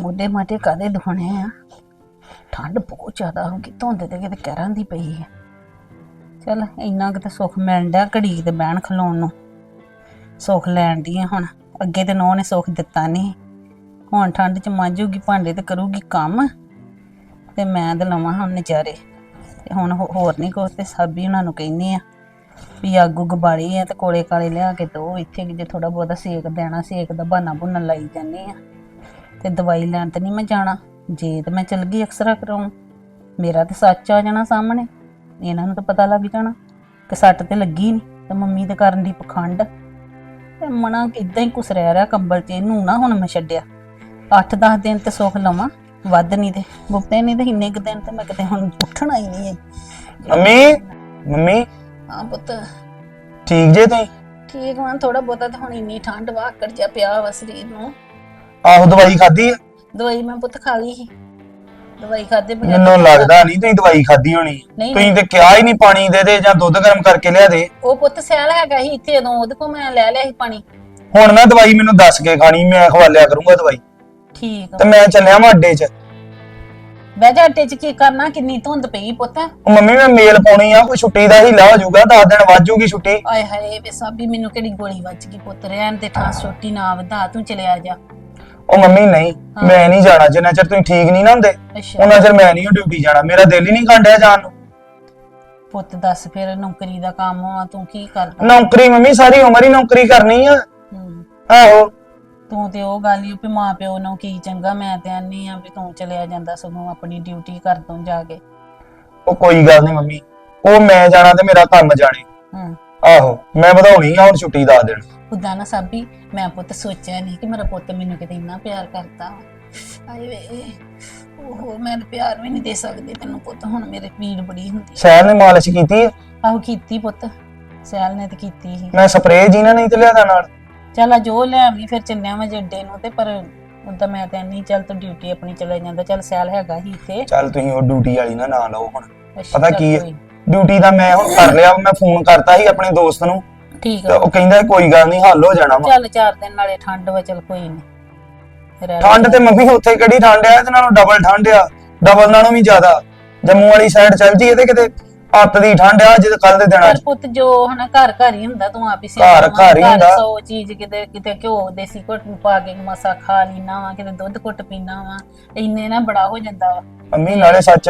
ਮੋਢੇ ਮਾਟੇ ਕਾਦੇ ਦੁਖਣੇ ਆ? ਠੰਡ ਬਹੁਤ ਜ਼ਿਆਦਾ ਹੋ ਗਈ, ਧੁੰਦ ਤੇ ਕਿਤੇ ਕਹਿਰਾਂ ਦੀ ਪਈ ਹੈ ਚਲ, ਇੰਨਾ ਕਿਤੇ ਸੁੱਖ ਮਿਲਦਾ ਘੜੀ ਤੇ ਬਹਿਣ ਖਲੋਣ ਨੂੰ। ਸੁੱਖ ਲੈਣ ਦੀ ਆ ਹੁਣ, ਅੱਗੇ ਤੇ ਨੋ ਨੇ ਸੁੱਖ ਦਿੱਤਾ ਨਹੀਂ। ਹੁਣ ਠੰਡ ਚ ਮਾਂਜੂਗੀ ਭਾਂਡੇ ਤੇ ਕਰੂਗੀ ਕੰਮ, ਤੇ ਮੈਂ ਤੇ ਲਵਾਂ ਹੁਣ ਨਜ਼ਾਰੇ। ਤੇ ਹੁਣ ਹੋਰ ਨਹੀਂ ਕੁਛ, ਤੇ ਸਾਬੀ ਉਹਨਾਂ ਨੂੰ ਕਹਿੰਨੀ ਆ ਵੀ ਆਗੂ ਗਬਾੜੀ ਆ ਤੇ ਕੋਲੇ ਕਾਲੇ ਲਿਆ ਕੇ ਦੋ, ਇੱਥੇ ਕਿ ਜੇ ਥੋੜਾ ਬਹੁਤਾ ਸੇਕ ਦੇਣਾ, ਸੇਕ ਦਾ ਬਹਾਨਾ ਬੁਨਾ ਲਾਈ ਜਾਂਦੇ ਆ। ਤੇ ਦਵਾਈ ਲੈਣ ਤੇ ਨਹੀਂ ਮੈਂ ਜਾਣਾ। ਜੇ ਤੇ ਮੈਂ ਚਲ ਗਈ ਅਕਸਰਾ ਕਰਾਉਂ ਮੇਰਾ ਤੇ ਸੱਚ ਆ ਜਾਣਾ ਸਾਹਮਣੇ। ਇਹਨਾਂ ਨੂੰ ਤਾਂ ਪਤਾ ਲੱਗ ਜਾਣਾ ਕਿ ਸੱਟ ਤੇ ਲੱਗੀ ਨਹੀਂ ਤੇ ਮੰਮੀ ਤੇ ਕਰਨ ਦੀ ਪਖੰਡ। ਤੇ ਮਨਾ ਕਿਦਾਂ ਹੀ ਕੁਸ ਰਹਿ ਰਿਹਾ ਕੰਬਲ 'ਚ ਇਹਨੂੰ ਨਾ ਹੁਣ ਮੈਂ ਛੱਡਿਆ। 8-10 ਦਿਨ ਤੇ ਸੁੱਖ ਲਵਾਂ ਵੱਧ ਨਹੀਂ ਤੇ ਗੁੱਪਤੇ ਨਹੀਂ ਤੇ ਇੰਨੇ ਕੁ ਦਿਨ ਤੇ ਮੈਂ ਕਿਤੇ ਹੁਣ ਉੱਠਣਾ ਹੀ ਨਹੀਂ ਹੈ ਮੰਮੀ ਮੰਮੀ। ਹਾਂ ਪੁੱਤ। ਠੀਕ ਜੇ ਤੁਸੀਂ? ਠੀਕ ਵਾਂ ਥੋੜਾ ਬਹੁਤਾ ਤੇ ਹੁਣ ਇੰਨੀ ਠੰਡ ਵਾ ਆਕੜ ਜਾ ਪਿਆ ਵਾ ਸਰੀਰ ਨੂੰ। ਆਹੋ ਦਵਾਈ ਖਾਧੀ ਆ? ਦਵਾਈ ਮੈਂ ਪੁੱਤ ਖਾ ਲਈ ਸੀ। ਦਵਾਈ ਖਾਦੇ ਬਗੈਰ ਮੈਨੂੰ ਲੱਗਦਾ ਨਹੀਂ ਤੁਸੀਂ ਦਵਾਈ ਖਾਧੀ ਹੋਣੀ। ਨਹੀਂ ਤੁਸੀਂ ਤੇ ਕਿਹਾ ਹੀ ਨਹੀਂ ਪਾਣੀ ਦੇ ਦੇ ਜਾਂ ਦੁੱਧ ਗਰਮ ਕਰਕੇ ਲਿਆ ਦੇ। ਉਹ ਪੁੱਤ ਸਿਆਲ ਹੈਗਾ ਸੀ ਇੱਥੇ ਉਦੋਂ ਉਹਦੇ ਕੋਲ ਮੈਂ ਲੈ ਲਿਆ ਸੀ ਪਾਣੀ। ਹੁਣ ਨਾ ਦਵਾਈ ਮੈਨੂੰ ਦੱਸ ਕੇ ਖਾਣੀ ਮੈਂ ਖਵਾਲਿਆ ਕਰੂੰਗਾ ਦਵਾਈ। ਠੀਕ ਆ। ਤੇ ਮੈਂ ਚੱਲਿਆ ਵਾਂ ਅੱਡੇ 'ਚ। ਬਹਿ ਜਾ ਅੱਟੇ ਚ ਕੀ ਕਰਨਾ ਕਿੰਨੀ ਧੁੰਦ ਪਈ ਪੁੱਤ। ਉਹ ਮੰਮੀ ਮੈਂ ਮੇਲ ਪਾਉਣੀ ਆ ਕੋਈ ਛੁੱਟੀ ਦਾ ਹੀਲਾ ਹੋ ਜਾਊਗਾ 10 ਦਿਨ ਵੱਧ ਜਾਊਗੀ ਛੁੱਟੀ। ਆਏ ਹਾਏ ਵੇ ਸਾਬੀ ਮੈਨੂੰ ਕਿਹੜੀ ਗੋਲੀ ਵੱਜ ਗਈ ਪੁੱਤ ਰਹਿਣ ਤੇ ਠਾਂ ਛੋਟੀ ਨਾ ਵਧਾ ਤੂੰ ਚਲਿਆ ਜਾ। ਉਹ ਮੰਮੀ ਨਹੀਂ ਮੈਂ ਨਹੀਂ ਜਾਣਾ ਜਿੰਨਾ ਚਿਰ ਤੁਸੀਂ ਠੀਕ ਨਹੀਂ ਨਾ ਹੁੰਦੇ ਅੱਛਾ। ਉਹਨਾਂ ਚਿਰ ਮੈਂ ਨਹੀਂ ਡਿਊਟੀ ਜਾਣਾ। ਮੇਰਾ ਦਿਲ ਹੀ ਨਹੀਂ ਕਾਂਡਿਆ ਜਾਣ ਨੂੰ। ਪੁੱਤ ਦੱਸ ਫਿਰ ਨੌਕਰੀ ਦਾ ਕੰਮ ਆ ਤੂੰ ਕੀ ਕਰਦਾ? ਨੌਕਰੀ ਮੰਮੀ ਸਾਰੀ ਉਮਰ ਹੀ ਨੌਕਰੀ ਕਰਨੀ ਆ। ਹੂੰ। ਆਹੋ। ਤੂੰ ਤੇ ਉਹ ਗੱਲ ਹੀ ਵੀ ਮਾਂ ਪਿਓ ਨੂੰ ਕੀ ਚੰਗਾ ਮੈਂ ਤੇ ਆਨੀ ਆ ਵੀ ਤੂੰ ਚਲਿਆ ਜਾਂਦਾ ਸਗੋਂ ਆਪਣੀ ਡਿਊਟੀ ਕਰ ਤੂੰ ਜਾ ਕੇ। ਉਹ ਕੋਈ ਗੱਲ ਨਹੀਂ ਮੰਮੀ। ਉਹ ਮੈਂ ਜਾਣਾ ਤੇ ਮੇਰਾ ਕੰਮ ਜਾਣੇ। ਹੂੰ। ਆਹੋ ਮੈਂ ਵਧਾਉਣੀ ਆ ਹੁਣ ਛੁੱਟੀ ਦਾ ਦਿਨ। ਉਦਾਂ ਨਾ ਸਾਬੀ ਮੈਂ ਪੁੱਤ ਸੋਚਿਆ ਨਹੀਂ ਕਿ ਮੇਰਾ ਪੁੱਤ ਮੈਨੂੰ ਕਿਤੇ ਇੰਨਾ ਪਿਆਰ ਕਰਦਾ। ਆਏ ਵੇ ਉਹ ਮੈਂ ਤਾਂ ਪਿਆਰ ਵੀ ਨਹੀਂ ਦੇ ਸਕਦੀ ਤੈਨੂੰ ਪੁੱਤ ਹੁਣ ਮੇਰੇ ਪੀੜ ਬੜੀ ਹੁੰਦੀ ਸਹਿਰ ਨੇ ਮਾਲਿਸ਼ ਕੀਤੀ ਆ? ਆਹੋ ਕੀਤੀ ਪੁੱਤ ਸਿਆਲ ਨੇ ਤੇ ਕੀਤੀ ਸੀ। ਮੈਂ ਸਪਰੇਅ ਜੀ ਨਾ ਨਹੀਂ ਤੇ ਲਿਆਦਾ ਨਾਲ? ਚੱਲ ਆ ਜੋ ਲੈ ਆਵੀਂ ਫਿਰ ਚੱਲਿਆ ਮੈਂ ਜੱਡੇ ਨੂੰ ਤੇ ਪਰ ਉਦਾਂ ਮੈਂ ਤੇ ਨਹੀਂ ਚੱਲ ਤੂੰ ਡਿਊਟੀ ਆਪਣੀ ਚਲੇ ਜਾਂਦਾ ਚੱਲ ਸਿਆਲ ਹੈਗਾ ਹੀ ਇੱਥੇ। ਚੱਲ ਤੁਸੀਂ ਉਹ ਡਿਊਟੀ ਵਾਲੀ ਨਾ ਨਾ ਲਓ ਹੁਣ। ਅੱਛਾ, ਪਤਾ ਚੱਲ ਕੀ ਹੈ? ਕੋਈ- ਡਿਊਟੀ ਦਾ ਮੈਂ ਹੁਣ ਕਰ ਲਿਆ ਮੈਂ ਫੋਨ ਕਰਤਾ ਸੀ ਆਪਣੇ ਦੋਸਤ ਨੂੰ। ਠੀਕ ਤੇ ਆ ਉਹ ਕਹਿੰਦਾ ਕੋਈ ਗੱਲ ਨਹੀਂ ਹੱਲ ਹੋ ਜਾਣਾ ਵਾ। ਚੱਲ ਚਾਰ ਦਿਨ ਨਾਲੇ ਠੰਡ ਵਾ ਚੱਲ ਕੋਈ ਨਹੀਂ ਰਹਿ ਠੰਡ ਤੇ ਮੰਮੀ ਉੱਥੇ ਕਿਹੜੀ ਠੰਡ ਆ ਇਹਦੇ ਨਾਲੋਂ ਡਬਲ ਠੰਡ ਆ ਡਬਲ ਨਾਲੋਂ ਵੀ ਜ਼ਿਆਦਾ। ਜੰਮੂ ਵਾਲੀ ਸਾਈਡ ਚੱਲ ਜੀ ਇਹਦੇ ਕਿਤੇ ਅੱਤ ਦੀ ਠੰਡ ਆ ਜਿੱਦ ਕੱਲ ਦੇ ਦਿਨਾਂ ਪਰ 'ਚ। ਪੁੱਤ ਜੋ ਹਨਾ ਘਰ ਘਰ ਹੀ ਹੁੰਦਾ ਤੂੰ ਆਪ ਹੀ ਘਰ- ਵਾ, ਘਰ ਹੀ ਹੁੰਦਾ। ਸੌ ਚੀਜ਼ ਕਿਤੇ ਕਿਤੇ ਘਿਓ ਦੇਸੀ ਘੁੱਟ ਪਾ ਕੇ ਮਸਾ ਖਾ ਲੀਨਾ ਵਾ ਕਿਤੇ ਦੁੱਧ ਘੁੱਟ ਪੀਣਾ ਵਾ। ਇੰਨੇ ਨਾ ਬੜਾ ਹੋ ਜਾਂਦਾ ਵਾ। ਮੰਮੀ ਨਾਲੇ ਸੱਚ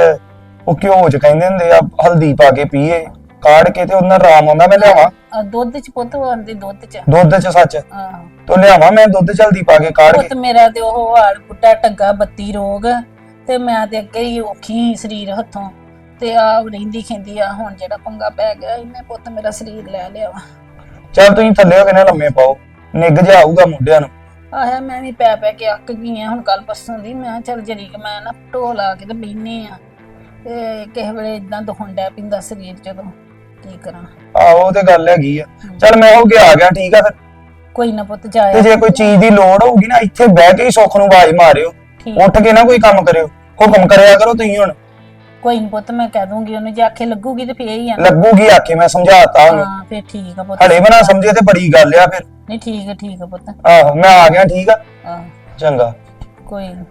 ਉਹ ਘਿਓ ਚ ਕਹਿੰਦੇ ਹੁੰਦੇ ਆ ਹਲਦੀ ਪਾ ਕੇ ਪੀਏ ਕਾੜ ਕੇ ਤੇ ਉਹਨਾਂ ਆਰਾਮ ਆਉਂਦਾ ਮੈਂ ਲਿਆਵਾਂ। ਆ ਦੁੱਧ ਚ ਪੁੱਤ ਆਂਦੇ ਦੁੱਧ ਚ। ਦੁੱਧ ਚ ਸੱਚ? ਆਹੋ ਤੋ ਲਿਆਵਾਂ ਮੈਂ ਦੁੱਧ ਚ ਹਲਦੀ ਪਾ ਕੇ ਕਾੜ ਕੇ? ਪੁੱਤ ਮੇਰਾ ਤੇ ਉਹ ਹਾਲ ਪੁੱਟਾ ਟੱਗਾ ਬੱਤੀ ਰੋਗ। ਤੇ ਮੈਂ ਤੇ ਅੱਗੇ ਹੀ ਔਖੀ ਸਰੀਰ ਹੱਥੋਂ। ਤੇ ਆ ਰਹਿੰਦੀ ਖਿੰਦੀ ਆ ਹੁਣ ਜਿਹੜਾ ਪੰਗਾ ਪੈ ਗਿਆ ਇਹਨੇ ਪੁੱਤ ਮੇਰਾ ਸਰੀਰ ਲੈ ਲਿਆ। ਵਾ ਚੱਲ ਤੁਸੀਂ ਥੱਲੇ ਹੋ ਕੇ ਨਾ ਲੰਮੇ ਪਾਓ। ਨਿੱਘ ਜਾ ਆਊਗਾ ਮੁੰਡਿਆਂ ਨੂੰ। ਆਇਆ ਮੈਂ ਵੀ ਪੈ ਪੈ ਕੇ ਅੱਕ ਗਈ ਆ ਹੁਣ ਕੱਲ ਪਰਸੋਂ ਦੀ। ਮੈਂ ਕਿਹਾ ਚੱਲ ਜਰੀ ਕਿ ਮੈਂ ਨਾ ਢੋ ਲਾ ਕੇ ਤੇ ਬੈਨੇ ਆ। ਤੇ ਕਿਸੇ ਵੇਲੇ ਇਦਾਂ ਦੁਖਣ ਡੈ ਪਿੰਦਾ ਸਰੀਰ ਜਦੋਂ ਕੀ ਕਰਾਂ। ਆਹੋ ਉਹ ਤੇ ਗੱਲ ਹੈਗੀ ਆ। ਚੱਲ ਮੈਂ ਹੋ ਗਿਆ ਆ ਗਿਆ ਠੀਕ ਆ ਫਿਰ। ਕੋਈ ਨਾ ਪੁੱਤ ਤੇ ਜਾਇਆ ਜੇ ਕੋਈ ਚੀਜ਼ ਦੀ ਲੋੜ ਹੋਊਗੀ ਨਾ ਇੱਥੇ ਬਹਿ ਕੇ ਹੀ ਸੁੱਖ ਨੂੰ ਆਵਾਜ਼ ਮਾਰਿਓ। ਠੀਕ ਉੱਠ ਕੇ ਨਾ ਕੋਈ ਕੰਮ ਕਰਿਓ। ਹੁਕਮ ਕਰਿਆ ਕਰੋ ਤੁਸੀਂ ਹੁਣ। ਕੋਈ ਨੀ ਪੁੱਤ ਮੈਂ ਕਹਿ ਦੂੰਗੀ ਉਹਨੂੰ ਜੇ ਆਖੇ ਲੱਗੂਗੀ ਤੇ ਫੇਰ ਹੀ ਆ। ਨਾ। ਲੱਗੂਗੀ ਆਖੇ ਮੈਂ ਸਮਝਾਤਾ ਉਹਨੂੰ। ਹਾਂ ਫੇਰ ਠੀਕ ਆ ਪੁੱਤ। ਹਲੇ ਬਣਾ ਸਮਝੇ ਤੇ ਬੜੀ ਗੱਲ ਆ ਫਿਰ। ਨਹੀਂ ਠੀਕ ਆ ਠੀਕ ਆ ਪੁੱਤ। ਆਹੋ ਮੈਂ ਆ ਗਿਆ ਠੀਕ ਆ। ਆਹ। ਚੰਗਾ। ਕੋਈ ਨੀ।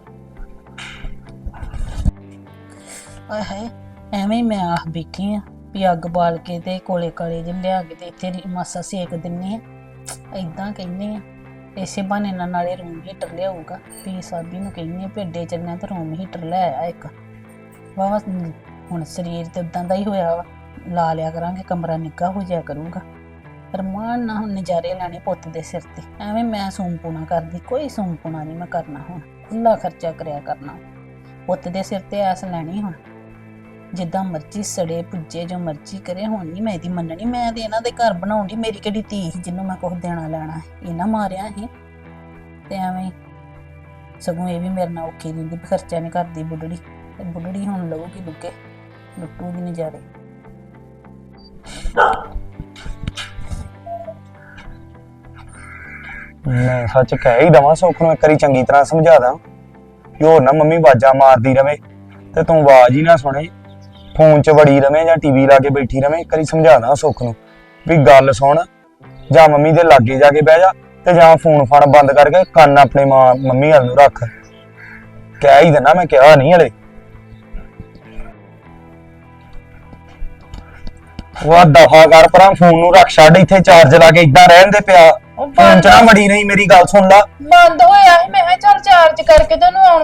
ਆਏ ਹਾਏ, ਐਵੇਂ ਮੈਂ ਆਖ ਬੈਠੀ ਆ ਵੀ ਅੱਗ ਬਾਲ ਕੇ ਤੇ ਕੋਲੇ ਕਾਲੇ ਜਿਹਾ ਲਿਆ ਕੇ ਤੇ ਇੱਥੇ ਮਾਸਾ ਸੇਕ ਦਿੰਨੇ ਆ। ਐਦਾਂ ਕਹਿੰਨੇ ਆ, ਇਸੇ ਬਹਾਨੇ ਨਾਲ ਨਾਲੇ ਰੂਮ ਹੀਟਰ ਲਿਆਊਗਾ। ਵੀ ਸਾਬੀ ਨੂੰ ਕਹਿੰਨੇ ਆ, ਭੇਡੇ ਚੱਲਣਾ ਤੇ ਰੂਮ ਹੀਟਰ ਲੈ ਆ ਇੱਕ। ਵਾਵਾ ਹੁਣ ਸਰੀਰ ਤੇ ਉਦਾਂ ਦਾ ਹੀ ਹੋਇਆ ਵਾ। ਲਾ ਲਿਆ ਕਰਾਂਗੇ, ਕਮਰਾ ਨਿੱਘਾ ਹੋ ਜਾਇਆ ਕਰੂਗਾ। ਰਮਾਨ ਨਾ ਹੁਣ ਨਜ਼ਾਰੇ ਲੈਣੇ ਪੁੱਤ ਦੇ ਸਿਰ ਤੇ। ਐਵੇਂ ਮੈਂ ਸੂੰਪੂਣਾ ਕਰਦੀ, ਕੋਈ ਸੂੰਪੂਣਾ ਨਹੀਂ ਮੈਂ ਕਰਨਾ ਹੁਣ। ਖੁੱਲਾ ਖਰਚਾ ਕਰਿਆ ਕਰਨਾ। ਪੁੱਤ ਦੇ ਸਿਰ ਤੇ ਐਸ ਲੈਣੀ ਹੁਣ। ਜਿੱਦਾਂ ਮਰਜ਼ੀ ਸੜੇ ਪੁੱਜੇ, ਜੋ ਮਰਜ਼ੀ ਕਰੇ, ਹੁਣ ਨਹੀਂ ਮੈਂ ਇਹਦੀ ਮੰਨਣੀ। ਮੈਂ ਤੇ ਇਹਨਾਂ ਦੇ ਘਰ ਬਣਾਉਂਦੀ ਮੇਰੀ ਕਿਹੜੀ ਧੀ ਸੀ ਜਿਹਨੂੰ ਮੈਂ ਕੁਝ ਦੇਣਾ ਲੈਣਾ ਇਹਨਾਂ ਮਾਰਿਆ ਸੀ। ਤੇ ਐਵੇਂ ਸਗੋਂ ਇਹ ਵੀ ਮੇਰੇ ਨਾਲ ਔਖੀ ਰਹਿੰਦੀ, ਵੀ ਖਰਚਾ ਨਹੀਂ ਕਰਦੀ ਬੁੱਢੜੀ। ਤੇ ਬੁੱਢੜੀ ਹੁਣ ਲਊਗੀ ਲੁੱਕੇ ਲੁੱਟੂਗੀ ਨਜ਼ਾਰੇ। ਮੈਂ ਸੱਚ ਕਹਿ ਹੀ ਦਵਾਂ, ਸੁੱਖ ਨੂੰ ਇੱਕ ਵਾਰੀ ਚੰਗੀ ਤਰ੍ਹਾਂ ਸਮਝਾ ਦਾਂ। ਕਿ ਹੋਰ ਨਾ ਮੰਮੀ ਬਾਜਾ ਮਾਰਦੀ ਰਵੇ ਤੇ ਤੂੰ ਆਵਾਜ਼ ਹੀ ਨਾ ਸੁਣੇ। ਫੋਨ 'ਚ ਵੜੀ ਰਵੇਂ ਜਾਂ ਟੀਵੀ ਲਾ ਕੇ ਬੈਠੀ ਰਵੇਂ ਇੱਕ ਵਾਰੀ ਸਮਝਾ ਦਾਂ ਸੁੱਖ ਨੂੰ ਵੀ ਗੱਲ ਸੁਣ ਜਾਂ ਮੰਮੀ ਦੇ ਲਾਗੇ ਜਾ ਕੇ ਬਹਿ ਜਾ ਤੇ ਜਾਂ ਫੋਨ ਫੜ ਬੰਦ ਕਰਕੇ ਕੰਨ ਆਪਣੇ ਮਾਂ ਮੰਮੀ ਵੱਲ ਨੂੰ ਰੱਖ। ਕਹਿ ਹੀ ਦਿੰਦਾ ਮੈਂ ਕਿਹਾ ਨਹੀਂ ਹਲੇ। ਵਾ ਦਫਾ ਕਰ ਪਰਾਂ ਫੋਨ ਨੂੰ ਰੱਖ ਛੱਡ ਇੱਥੇ ਚਾਰਜ ਲਾ ਕੇ ਇਦਾਂ ਰਹਿਣ ਦੇ ਪਿਆ। ਫੋਨ ਚ ਨਾ ਮੜੀ ਨਹੀਂ ਮੇਰੀ ਗੱਲ ਸੁਣ ਲਾ। ਬੰਦ ਹੋਇਆ ਸੀ ਮੈਂ ਕਿਹਾ ਚੱਲ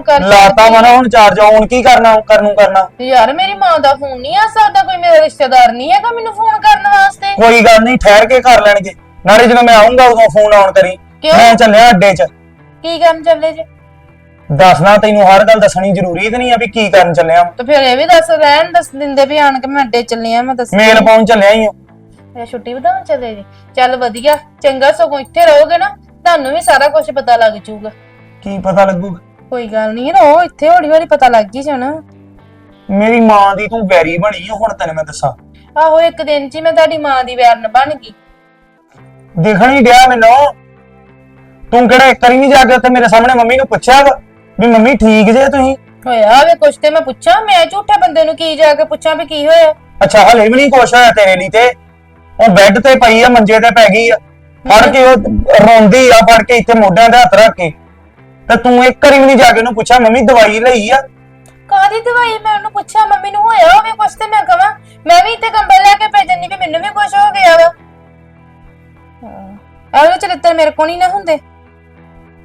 ਕਰ ਲਾਤਾ ਵਾ ਨਾ ਹੁਣ ਚਾਰਜ ਆਨ ਕੀ ਕਰਨਾ ਕਰਨ ਨੂੰ ਕਰਨਾ? ਯਾਰ ਮੇਰੀ ਮਾਂ ਦਾ ਫੋਨ ਨਹੀਂ ਆ ਸਕਦਾ ਕੋਈ ਮੇਰਾ ਰਿਸ਼ਤੇਦਾਰ ਨਹੀਂ ਹੈਗਾ ਮੈਨੂੰ ਫੋਨ ਕਰਨ ਵਾਸਤੇ। ਕੋਈ ਗੱਲ ਨਹੀਂ ਠਹਿਰ ਕੇ ਕਰ ਲੈਣਗੇ। ਨਾਲੇ ਜਦੋਂ ਮੈਂ ਆਉਂਗਾ ਉਦੋਂ ਫੋਨ ਆਨ ਕਰੀ। ਕਿਉਂ? ਮੈਂ ਚੱਲਿਆ ਅੱਡੇ 'ਚ। ਕੀ ਕਰਨ ਚੱਲੇ ਜੇ? ਦੱਸਣਾ ਤੈਨੂੰ ਹਰ ਗੱਲ ਦੱਸਣੀ ਜ਼ਰੂਰੀ ਤੇ ਨਹੀਂ ਆ ਵੀ ਕੀ ਕਰਨ ਚੱਲਿਆ ਵਾਂ। ਤੇ ਫਿਰ ਇਹ ਵੀ ਦੱਸ ਰਹਿਣ ਦੱਸ ਦਿੰਦੇ ਵੀ ਆਣ ਕੇ ਮੈਂ ਅੱਡੇ ਚੱਲੀ ਆ ਮੈਂ ਦੱਸ ਮੇਲ ਪਾਉਣ ਚੱਲਿਆ ਹੀ ਇਹ ਛੁੱਟੀ ਵਧਾਉਣ ਚੱਲੇ ਜੀ। ਚੱਲ ਵਧੀਆ ਚੰਗਾ ਸਗੋਂ ਇੱਥੇ ਰਹੋਗੇ ਨਾ ਤੁਹਾਨੂੰ ਵੀ ਸਾਰਾ ਕੁਝ ਪਤਾ ਲੱਗ ਜਾਊਗਾ। ਕੀ ਪਤਾ ਲੱਗੂਗਾ? ਕੋਈ ਗੱਲ ਨਹੀਂ ਰਹੋ ਇੱਥੇ ਹੌਲੀ ਹੌਲੀ ਪਤਾ ਲੱਗ ਹੀ ਜਾਣਾ। ਮੇਰੀ ਮਾਂ ਦੀ ਤੂੰ ਵੈਰੀ ਬਣੀ ਆ ਹੁਣ ਤੈਨੂੰ ਮੈਂ ਦੱਸਾਂ। ਆਹੋ ਇੱਕ ਦਿਨ ਚ ਹੀ ਮੈਂ ਤੁਹਾਡੀ ਮਾਂ ਦੀ ਵੈਰਨ ਬਣ ਗਈ। ਦਿਖਣ ਹੀ ਡਿਆ ਮੈਨੂੰ। ਤੂੰ ਕਿਹੜਾ ਇੱਕ ਵਾਰੀ ਨਹੀਂ ਜਾ ਕੇ ਉੱਥੇ ਮੇਰੇ ਸਾਹਮਣੇ ਮੰਮੀ ਨੂੰ ਪੁੱਛਿਆ ਵਾ ਵੀ ਮੰਮੀ ਠੀਕ ਜੇ ਤੁਸੀਂ? ਹੋਇਆ ਵੇ ਕੁਛ ਤੇ ਮੈਂ ਪੁੱਛਾਂ ਮੈਂ ਝੂਠੇ ਬੰਦੇ ਨੂੰ ਕੀ ਜਾ ਕੇ ਪੁੱਛਾਂ ਵੀ ਕੀ ਹੋਇਆ? ਅੱਛਾ ਹਲੇ ਵੀ ਨਹੀਂ ਕੁਛ ਹੋਇਆ ਤੇਰੇ ਲਈ ਤੇ? ਉਹ ਬੈੱਡ ਤੇ ਪਈ ਆ ਮੰਜੇ ਤੇ ਪੈ ਗਈ ਆ। ਫੜ ਕੇ ਉਹ ਰੋਂਦੀ ਆ ਫੜ ਕੇ ਇੱਥੇ ਮੋਢਿਆਂ ਤੇ ਹੱਥ ਰੱਖ ਕੇ। ਤੇ ਤੂੰ ਇੱਕ ਵਾਰੀ ਵੀ ਨਹੀਂ ਜਾ ਕੇ ਉਹਨੂੰ ਪੁੱਛਿਆ ਮੰਮੀ ਦਵਾਈ ਲਈ ਆ। ਕਾਦੀ ਦਵਾਈ? ਮੈਂ ਉਹਨੂੰ ਪੁੱਛਿਆ ਮੰਮੀ ਨੂੰ ਹੋਇਆ ਹੋਵੇ ਕੁਛ ਤੇ ਮੈਂ ਕਹਾਂ ਮੈਂ ਵੀ ਇੱਥੇ ਕੰਬਲ ਲੈ ਕੇ ਭੇਜਣੀ ਵੀ ਮੈਨੂੰ ਵੀ ਕੁਛ ਹੋ ਗਿਆ ਵਾ। ਐਵੇਂ ਚਰਿੱਤਰ ਮੇਰੇ ਕੋਲ ਨਹੀਂ ਨਾ ਹੁੰਦੇ।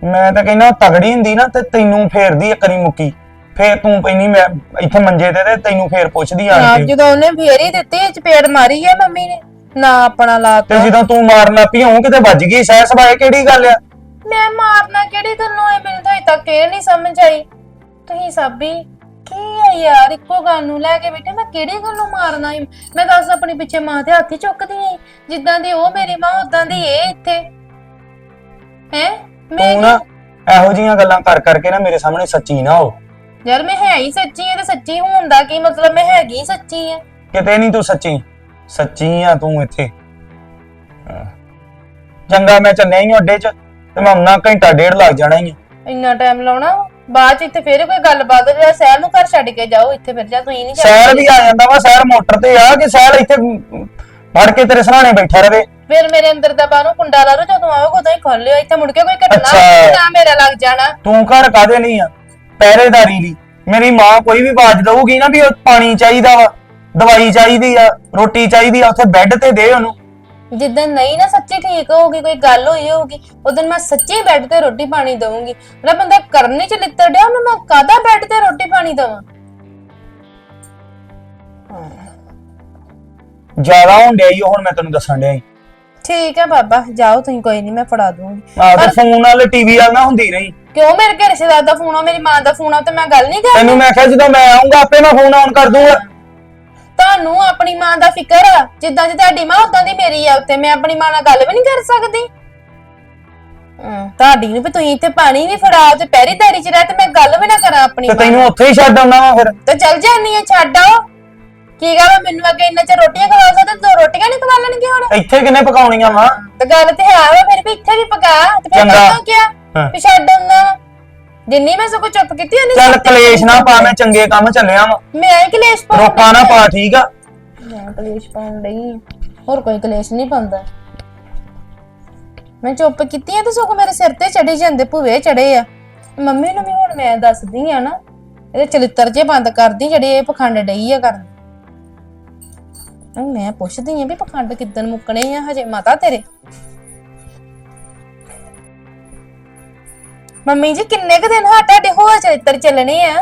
ਮੈਂ ਤਾਂ ਕਹਿੰਦਾ ਤਗੜੀ ਹੁੰਦੀ ਨਾ ਤੇ ਤੈਨੂੰ ਫੇਰਦੀ ਇੱਕ ਵਾਰੀ ਮੁੱਕੀ। ਫੇਰ ਤੂੰ ਪੈਣੀ ਮੈਂ ਇੱਥੇ ਮੰਜੇ ਤੇ ਤੇ ਤੈਨੂੰ ਫੇਰ ਪੁੱਛਦੀ ਆ ਹਾਂ, ਕੇ ਜਦੋਂ ਉਹਨੇ ਫੇਰ ਹੀ ਦਿੱਤੀ ਚਪੇੜ ਮਾਰੀ ਹੈ ਮੰਮੀ ਨੇ। ਨਾ ਆਪਣਾ ਤੇ ਲਾਤਾ ਜਦੋਂ ਤੂੰ ਮਾਰਨ ਲੱਪੀ ਹੋਂ ਕਿਤੇ ਵੱਜ ਗਈ? ਸਹਿ ਸਬਾਏ ਕਿਹੜੀ ਗੱਲ ਆ? ਮੈਂ ਮਾਰਨਾ ਕਿਹੜੀ ਗੱਲੋਂ ਹੈ ਮੈਨੂੰ ਤਾਂ ਅਜੇ ਤੱਕ ਇਹ ਨਹੀਂ ਸਮਝ ਆਈ। ਤੁਸੀਂ ਸਾਬੀ ਕੀ ਹੈ ਯਾਰ ਇੱਕੋ ਗੱਲ ਨੂੰ ਲੈ ਕੇ ਬੈਠੇ ਮੈਂ ਕਿਹੜੀ ਗੱਲੋਂ ਮਾਰਨਾ ਈ? ਮੈਂ ਦੱਸ ਆਪਣੀ ਪਿੱਛੇ ਮਾਂ ਤੇ ਹੱਥ ਹੀ ਚੁੱਕਦੀ ਆਂ। ਜਿੱਦਾਂ ਦੀ ਉਹ ਮੇਰੀ ਮਾਂ ਉਦਾਂ ਦੀ ਇਹ ਇੱਥੇ। ਹੈ? ਮੈਂ ਤੂੰ ਨਾ ਇਹੋ ਜੀਆਂ ਗੱਲਾਂ ਕਰ ਕਰਕੇ ਨਾ ਮੇਰੇ ਸਾਹਮਣੇ ਸੱਚੀ ਨਾ ਹੋ। ਯਾਰ ਮੈਂ ਹੈ ਹੀ ਸੱਚੀ ਹੈ ਤੇ ਸੱਚੀ ਹੋਣ ਦਾ ਕੀ ਮਤਲਬ? ਮੈਂ ਹੈਗੀ ਹੀ ਸੱਚੀ ਹੈ ਕਿਤੇ ਨਹੀਂ ਤੂੰ ਸੱਚੀ। ਸੱਚੀ ਆ ਤੂੰ ਇੱਥੇ। ਹਾਂ। ਚੰਗਾ ਮੈਂ ਚੱਲਿਆ ਹੀ ਅੱਡੇ 'ਚ। ਤੇ ਮੈਂ ਉਹਨਾਂ ਘੰਟਾ ਡੇਢ ਲੱਗ ਜਾਣਾ ਹੀ ਆ। ਇੰਨਾ ਟਾਈਮ ਲਾਉਣਾ ਬਾਅਦ ਚ ਇੱਥੇ ਫੇਰ ਕੋਈ ਗੱਲਬਾਤ ਹੋ ਜਾਏ ਸਹਿਰ ਨੂੰ ਘਰ ਛੱਡ ਕੇ ਜਾਓ ਇੱਥੇ ਫਿਰ ਜਾ ਤੁਸੀਂ ਨਹੀਂ ਸਹਿਰ ਵੀ ਆ ਜਾਂਦਾ ਵਾ ਸਹਿਰ ਮੋਟਰ ਤੇ ਆ ਕਿ ਸਹਿਰ ਇੱਥੇ ਫੜ ਕੇ ਤੇਰੇ ਸਰਾਣੇ ਬੈਠਾ ਰਵੇ। ਫਿਰ ਮੇਰੇ ਅੰਦਰ ਦਾ ਬਾਹਰੋਂ ਕੁੰਡਾ ਲਾ ਲਓ ਜਦੋਂ ਆਓਗੇ ਉਦੋਂ ਹੀ ਖੋਲ ਲਿਓ ਇੱਥੇ ਮੁੜ ਕੇ ਕੋਈ ਘਟਨਾ ਅੱਛਾ। ਨਾ ਮੇਰਾ ਲੱਗ ਜਾਣਾ। ਤੂੰ ਘਰ ਕਾਦੇ ਨਹੀਂ ਆ? ਪਹਿਰੇਦਾਰੀ ਲਈ ਮੇਰੀ ਮਾਂ ਕੋਈ ਵੀ ਆਵਾਜ਼ ਦਊਗੀ ਨਾ ਵੀ ਉਹ ਪਾਣੀ ਚਾਹੀਦਾ ਵਾ ਦਵਾਈ ਚਾਹੀਦੀ ਆ ਰੋਟੀ ਚਾਹੀਦੀ ਆ ਉੱਥੇ ਬੈੱਡ ਤੇ ਦੇ ਉਹਨੂੰ। ਜਿੱਦਾਂ ਨਹੀਂ ਨਾ ਸੱਚੀ ਠੀਕ ਹੋਊਗੀ ਕੋਈ ਗੱਲ ਹੋਈ ਹੋਊਗੀ ਉਦੋਂ ਮੈਂ ਸੱਚੀ ਬੈੱਡ ਤੇ ਰੋਟੀ ਪਾਣੀ ਦਵਾਂਗੀ ਜਿਹੜਾ ਬੰਦਾ ਕਰਨੇ ਚ ਲਿੱਤਰ ਡਿਆ ਉਹਨੂੰ ਮੈਂ ਕਾਦਾ ਬੈੱਡ ਤੇ ਰੋਟੀ ਪਾਣੀ ਦਵਾਂ? ਜ਼ਿਆਦਾ ਈ ਓ ਹੁਣ ਮੈਂ ਤੈਨੂੰ ਦੱਸਣ ਡਿਆ ਈ। ਠੀਕ ਹੈ ਬਾਬਾ ਜਾਓ ਤੁਸੀਂ ਕੋਈ ਨਹੀਂ ਮੈਂ ਫੜਾ ਦੂੰਗੀ ਆਹ ਤੇ ਫੋਨ ਨਾਲ ਟੀਵੀ ਨਾਲ ਨਾ ਹੁੰਦੀ ਰਹੀ। ਕਿਉਂ ਮੇਰੇ ਘਰ ਰਿਸ਼ਤੇਦਾਰ ਦਾ ਫੋਨ ਆ ਮੇਰੀ ਮਾਂ ਦਾ ਫੋਨ ਆ ਤੇ ਮੈਂ ਗੱਲ ਨਹੀਂ ਕਰਨੀ। ਤੈਨੂੰ ਮੈਂ ਕਿਹਾ ਜਦੋਂ ਮੈਂ ਆਉਂਗਾ ਆਪੇ ਮੈਂ ਫੋਨ ਆਨ ਕਰ ਦੂੰਗਾ। ਤੁਹਾਨੂੰ ਆਪਣੀ ਮਾਂ ਦਾ ਫਿਕਰ ਆ ਜਿੱਦਾਂ ਦੀ ਤੁਹਾਡੀ ਮਾਂ ਉਦਾਂ ਦੀ ਮੇਰੀ ਆ ਉੱਤੇ ਮੈਂ ਆਪਣੀ ਮਾਂ ਨਾਲ ਗੱਲ ਵੀ ਨਹੀਂ ਕਰ ਸਕਦੀ। ਹਮ, ਤੁਹਾਡੀ ਨੂੰ ਵੀ ਤੁਸੀਂ ਇੱਥੇ ਪਾਣੀ ਨਹੀਂ ਫੜਾ ਤੇ ਪਹਿਰੀਦਾਰੀ ਚ ਰਹਿ ਤੇ ਮੈਂ ਗੱਲ ਵੀ ਨਾ ਕਰਾਂ ਆਪਣੀ ਤੇ ਮਾਂ ਤੈਨੂੰ ਉੱਥੇ ਹੀ ਛੱਡ ਆਉਣਾ ਵਾ ਫਿਰ। ਤੇ ਚੱਲ ਜਾਂਦੀ ਆ ਛੱਡ ਆਓ। ਕੀ ਗੱਲ ਆ, ਮੈਨੂੰ ਅੱਗੇ ਇੰਨਾ ਚਿਰ ਰੋਟੀਆਂ ਖਵਾ ਸਕਦਾ ਦੋ ਰੋਟੀਆਂ ਨਹੀਂ ਖਵਾ ਲੈਣਗੇ ਹੁਣ? ਇੱਥੇ ਕਿੰਨੇ ਪਕਾਉਣੀਆਂ ਵਾ? ਤੇ ਗੱਲ ਤੇ ਹੈ ਵਾ ਫਿਰ ਵੀ ਇੱਥੇ ਵੀ ਪਕਾ। ਤੇ ਫਿਰ ਚੰਗਾ। ਕਰਨਾ ਕਿਆ? ਹਾਂ। ਵੀ ਛੱਡ ਆਉਂਦਾ ਵਾ। ਜਿੰਨੀ ਮੈਂ ਸਗੋਂ ਚੁੱਪ ਕੀਤੀ ਉਹਨੇ ਚੱਲ ਕਲੇਸ਼ ਨਾ ਪਾ ਮੈਂ ਚੰਗੇ ਕੰਮ ਚੱਲਿਆ ਵਾ। ਮੈਂ ਹੀ ਕਲੇਸ਼ ਪਾਉਣ ਰੋਕਾ ਨਾ ਪਾ ਠੀਕ ਆ। ਮੈਂ ਕਲੇਸ਼ ਪਾਉਣ ਲਈ ਹੋਰ ਕੋਈ ਕਲੇਸ਼ ਨਹੀਂ ਪਾਉਂਦਾ। ਮੈਂ ਚੁੱਪ ਕੀਤੀ ਆ ਤੇ ਸਗੋਂ ਮੇਰੇ ਸਿਰ ਤੇ ਚੜੀ ਜਾਂਦੇ ਭੂਵੇ ਚੜੇ ਆ। ਮੰਮੀ ਨੂੰ ਵੀ ਹੁਣ ਮੈਂ ਦੱਸਦੀ ਆ ਨਾ ਇਹਦੇ ਚਲਿੱਤਰ ਜੇ ਬੰਦ ਕਰਦੀ ਜਿਹੜੇ ਇਹ ਪਖੰਡ ਡਈ ਆ ਕਰਨ। ਮੈਂ ਪੁੱਛਦੀ ਆ ਵੀ ਪਖੰਡ ਕਿੱਦਣ ਮੁੱਕਣੇ ਆ ਹਜੇ ਮਾਤਾ ਤੇਰੇ? ਮੰਮੀ ਜੀ ਕਿੰਨੇ ਕੁ ਦਿਨ ਹਾਂ ਤੁਹਾਡੇ ਹੋਰ ਚਰਿੱਤਰ ਚੱਲਣੇ ਆ?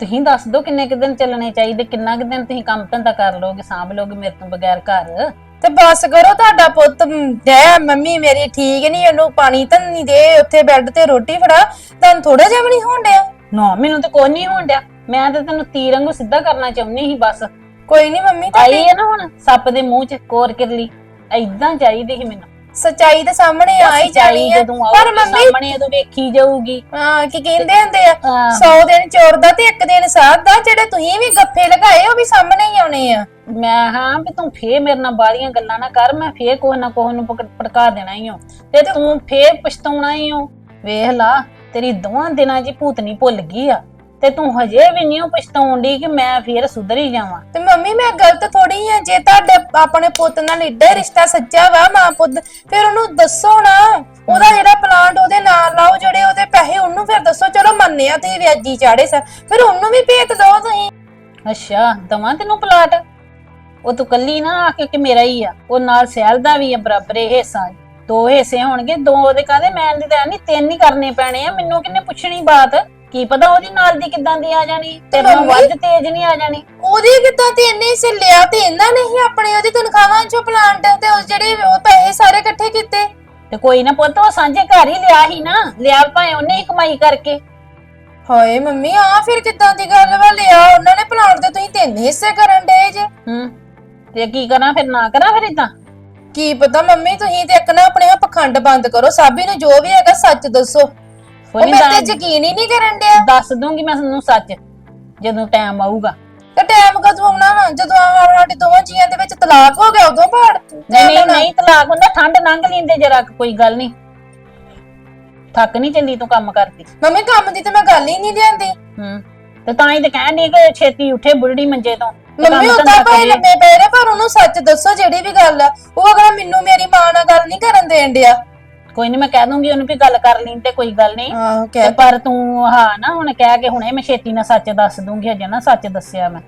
ਤੁਸੀਂ ਦੱਸ ਦਿਓ ਕਿੰਨੇ ਕੁ ਦਿਨ ਚੱਲਣੇ ਚਾਹੀਦੇ ਕਿੰਨਾ ਕੁ ਦਿਨ ਤੁਸੀਂ ਕੰਮ ਧੰਦਾ ਕਰ ਲੋਗੇ ਸਾਂਭ ਲੋਗੇ ਮੇਰੇ ਤੋਂ ਬਗੈਰ ਘਰ? ਤੇ ਬਸ ਕਰੋ ਤੁਹਾਡਾ ਪੁੱਤ ਡੈ ਮੰਮੀ ਮੇਰੀ ਠੀਕ ਨਹੀਂ ਉਹਨੂੰ ਪਾਣੀ ਤਾਂ ਨਹੀਂ ਦੇ ਉੱਥੇ ਬੈੱਡ ਤੇ ਰੋਟੀ ਫੜਾ ਤੁਹਾਨੂੰ ਥੋੜਾ ਜਿਹਾ ਵੀ ਨਹੀਂ ਹੋਣ ਡਿਆ? ਨਾ ਮੈਨੂੰ ਤਾਂ ਕੋਈ ਨਹੀਂ ਹੋਣ ਡਿਆ। ਮੈਂ ਤਾਂ ਤੈਨੂੰ ਤੀਰ ਵਾਂਗੂ ਸਿੱਧਾ ਕਰਨਾ ਚਾਹੁੰਦੀ ਸੀ ਬਸ। ਕੋਈ ਨਹੀਂ ਮੰਮੀ ਆਈ ਤੁਹਾਡੀ ਹੈ ਨਾ ਹੁਣ ਸੱਪ ਦੇ ਮੂੰਹ 'ਚ ਕੋਰ ਕਿਰਲੀ। ਐਦਾਂ ਚਾਹੀਦੀ ਸੀ ਮੈਨੂੰ। ਸਚਾਈ ਦੇ ਸਾਹਮਣੇ ਆ ਹੀ ਜਾਣੀ ਜਦੋਂ ਪਰ ਮੰਮੀ ਸਾਹਮਣੇ ਉਦੋਂ ਵੇਖੀ ਜਾਊਗੀ। ਹਾਂ ਕੀ ਕਹਿੰਦੇ ਹੁੰਦੇ ਆ? ਹਾਂ। 100 ਦਿਨ ਚੋਰ ਦਾ ਤੇ ਇੱਕ ਦਿਨ ਸਾਧ ਦਾ ਜਿਹੜੇ ਤੁਸੀਂ ਵੀ ਗੱਫੇ ਲਗਾਏ ਉਹ ਵੀ ਸਾਹਮਣੇ ਹੀ ਆਉਣੇ ਆ। ਮੈਂ ਹਾਂ ਵੀ ਤੂੰ ਫੇਰ ਮੇਰੇ ਨਾਲ ਬਾਹਲੀਆਂ ਗੱਲਾਂ ਨਾ ਕਰ ਮੈਂ ਫੇਰ ਕੋਹ ਨਾ ਕੋਹ ਨੂੰ ਪਕ- ਭੜਕਾ ਦੇਣਾ ਹੀ ਹਾਂ ਤੇ ਤੂੰ ਫੇਰ ਪਛਤਾਉਣਾ ਹੀ ਹਾਂ ਵੇਖ ਲਾ ਤੇਰੀ ਦੋਵਾਂ ਦਿਨਾਂ 'ਚ ਹੀ ਭੂਤਨੀ ਭੁੱਲ ਗਈ ਆ। ਤੇ ਤੂੰ ਹਜੇ ਵੀ ਨਹੀਂ ਪਛਤਾਉਣ ਦੀ ਕਿ ਮੈਂ ਫੇਰ ਸੁਧਰ ਜਾਵਾਂ। ਤੇ ਮੰਮੀ ਮੈਂ ਗਲਤ ਥੋੜੀ ਆ। ਜੇ ਤੁਹਾਡੇ ਆਪਣੇ ਪੁੱਤ ਨਾਲ ਏਡਾ ਹੀ ਰਿਸ਼ਤਾ ਸੱਚਾ ਵਾ ਮਾਂ ਪੁੱਤ ਫਿਰ ਉਹਨੂੰ ਦੱਸੋ ਨਾ। ਉਹਦਾ ਜਿਹੜਾ ਪਲਾਂਟ ਉਹਦੇ ਨਾਲ ਲਾਓ ਜਿਹੜੇ ਉਹਦੇ ਪੈਸੇ ਉਹਨੂੰ ਫਿਰ ਦੱਸੋ। ਚਲੋ ਮੰਨਿਆ ਤੁਸੀਂ ਵਿਆਜੀ ਚਾੜੇ ਸਾ ਫਿਰ ਉਹਨੂੰ ਵੀ ਭੇਤ ਦਿਓ ਤੁਸੀਂ। ਅੱਛਾ ਦਵਾਂ ਤੈਨੂੰ ਪਲਾਟ ਉਹ ਤੂੰ ਕੱਲੀ ਨਾ ਆ ਕੇ ਕਿ ਮੇਰਾ ਹੀ ਆ। ਉਹ ਨਾਲ ਸਹਿਲ ਦਾ ਵੀ ਆ ਬਰਾਬਰ ਇਹ ਹਿੱਸਾ। ਦੋ ਹਿੱਸੇ ਹੋਣਗੇ ਦੋ ਉਹਦੇ ਕਾਹਦੇ? ਮੈਂ ਦੀ ਤਾਂ ਨਹੀਂ ਤਿੰਨ ਹੀ ਕਰਨੇ ਪੈਣੇ ਆ। ਮੈਨੂੰ ਕਿੰਨੇ ਪੁੱਛਣੀ ਬਾਤ? ਕੀ ਪਤਾ ਉਹਦੀ ਨਾਲ ਦੀ ਕਿਦਾਂ ਦੀ ਆ ਜਾਣੀ ਤੇਰੇ ਨਾਲ ਵੱਧ ਤੇਜ਼ ਨਹੀਂ ਆ ਜਾਣੀ। ਉਹਦੀ ਕਿੱਦਾਂ ਤੇ ਇੰਨੇ ਹਿੱਸੇ ਲਿਆ ਤੇ ਇਹਨਾਂ ਨੇ ਹੀ ਆਪਣੇ ਉਹਦੀ ਤਨਖਾਹਾਂ ਚੋਂ ਪਲਾਂਟ ਤੇ ਉਹ ਜਿਹੜੇ ਉਹ ਪੈਸੇ ਸਾਰੇ ਇਕੱਠੇ ਕੀਤੇ। ਤੇ ਕੋਈ ਨਾ ਪੁੱਤ ਉਹ ਸਾਂਝੇ ਘਰ ਹੀ ਲਿਆ ਹੀ ਨਾ। ਲਿਆ ਭਾਵੇਂ ਉਹਨੇ ਹੀ ਕਮਾਈ ਕਰਕੇ। ਹਾਏ ਮੰਮੀ ਆ ਫਿਰ ਕਿੱਦਾਂ ਦੀ ਗੱਲ ਵਾ? ਲਿਆ ਉਹਨਾਂ ਨੇ ਪਲਾਂਟ ਦੇ ਤੁਸੀਂ ਤਿੰਨ ਹਿੱਸੇ ਕਰਨ ਦੇ ਜੇ। ਹੂੰ ਤੇ ਕੀ ਕਰਾਂ ਫਿਰ ਨਾ ਕਰਾਂ ਫਿਰ ਇਦਾਂ ਕੀ ਪਤਾ ਮੰਮੀ ਤੁਸੀਂ ਤੇ ਇੱਕ ਨਾ ਆਪਣੇ ਆਪ ਪਖੰਡ ਬੰਦ ਕਰੋ। ਸਾਬੀ ਨੂੰ ਜੋ ਵੀ ਹੈਗਾ ਸੱਚ ਦੱਸੋ। ਉਹ ਮੇਰੇ ਨਹੀਂ ਤੇ ਯਕੀਨ ਹੀ ਨਹੀਂ ਕਰਨ ਡਿਆ। ਦੱਸ ਦੂੰਗੀ ਮੈਂ ਤੁਹਾਨੂੰ ਸੱਚ ਜਦੋਂ ਟਾਈਮ ਆਊਗਾ। ਤੇ ਟਾਈਮ ਕਦੋਂ ਆਉਣਾ ਵਾ? ਜਦੋਂ ਆ- ਸਾਡੇ ਦੋਵਾਂ ਜੀਆਂ ਦੇ ਵਿੱਚ ਤਲਾਕ ਹੋ ਗਿਆ ਉਦੋਂ ਬਾੜ ਨਹੀਂ ਨਹੀਂ ਨਹੀਂ ਤਲਾਕ ਹੁੰਦਾ ਠੰਡ ਲੰਘ ਲੈਂਦੇ ਜਰਾ ਕੁ, ਕੋਈ ਗੱਲ ਨਹੀਂ। ਥੱਕ ਨਹੀਂ ਚੱਲੀ ਤੂੰ ਕੰਮ ਕਰਦੀ। ਮੰਮੀ ਕੰਮ ਦੀ ਤੇ ਮੈਂ ਗੱਲ ਹੀ ਨਹੀਂ ਲਿਆਂਦੀ। ਹੂੰ ਤੇ ਤਾਂ ਹੀ ਤੇ ਕਹਿਣ ਦੀ ਕਿ ਛੇਤੀ ਉੱਠੇ ਬੁੱਢੜੀ ਮੰਜੇ ਤੋਂ। ਤੇ ਮੰਮੀ ਕੰਮ ਉਦਾਂ ਧੰਦਾ ਭਾਈ ਕਰੇ। ਲੰਮੇ ਪਏ ਨੇ ਪਰ ਉਹਨੂੰ ਸੱਚ ਦੱਸੋ ਜਿਹੜੀ ਵੀ ਗੱਲ ਆ। ਉਹ ਅਗਰ ਮੈਨੂੰ ਮੇਰੀ ਮਾਂ ਨਾਲ ਗੱਲ ਨਹੀਂ ਕਰਨ ਦੇਣ ਡਿਆ। ਕੋਈ ਨਹੀਂ ਮੈਂ ਕਹਿ ਦੂੰਗੀ ਉਹਨੂੰ ਵੀ ਗੱਲ ਕਰ ਲਈ ਤੇ ਕੋਈ ਗੱਲ ਨਹੀਂ ਆਹੋ ਤੇ ਪਰ ਤੂੰ ਹਾਂ ਨਾ ਹੁਣ ਕਹਿ ਕੇ ਹੁਣੇ ਮੈਂ ਛੇਤੀ ਨਾਲ ਸੱਚ ਦੱਸ ਦੂੰਗੀ ਹਜੇ ਨਾ ਸੱਚ ਦੱਸਿਆ ਮੈਂ।